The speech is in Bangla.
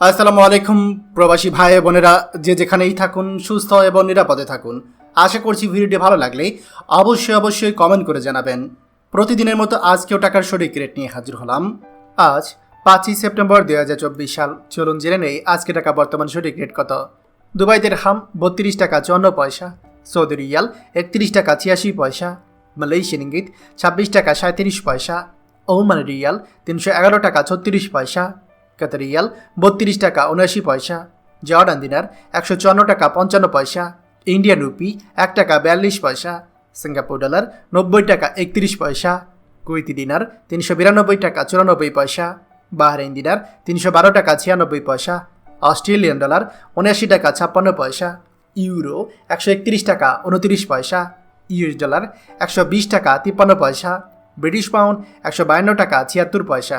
আসসালামু আলাইকুম, প্রবাসী ভাই বোনেরা। যে যেখানেই থাকুন, সুস্থ এবং নিরাপদে থাকুন। আশা করছি ভিডিওটি ভালো লাগলে অবশ্যই অবশ্যই কমেন্ট করে জানাবেন। প্রতিদিনের মতো আজকেও টাকার সঠিক রেট নিয়ে হাজির হলাম। আজ পাঁচই সেপ্টেম্বর দুই হাজার চব্বিশ সাল। চলুন জেনে নেই আজকে টাকা বর্তমান সঠিক রেট কত। দুবাইদের হাম বত্রিশ টাকা চুয়ান্ন পয়সা, সৌদি রিয়াল একত্রিশ টাকা ছিয়াশি পয়সা, মালয়েশিয়ান ইঙ্গিত ছাব্বিশ টাকা সাঁত্রিশ পয়সা, ওমান রিয়াল তিনশো এগারো টাকা ছত্রিশ পয়সা কাতার রিয়াল, বত্রিশ টাকা উনআশি পয়সা। জর্ডান দিনার একশো চুয়ান্ন টাকা পঞ্চান্ন পয়সা। ইন্ডিয়ান রুপি এক টাকা বিয়াল্লিশ পয়সা। সিঙ্গাপুর ডলার নব্বই টাকা একত্রিশ পয়সা। কুইতি দিনার তিনশো বিরানব্বই টাকা চুরানব্বই পয়সা। বাহরাইন দিনার তিনশো বারো টাকা ছিয়ানব্বই পয়সা। অস্ট্রেলিয়ান ডলার উনআশি টাকা ছাপ্পান্ন পয়সা। ইউরো একশো একত্রিশ টাকা উনত্রিশ পয়সা। ইউএস ডলার একশো বিশ টাকা তিপ্পান্ন পয়সা। ব্রিটিশ পাউন্ড একশো বায়ান্ন টাকা ছিয়াত্তর পয়সা।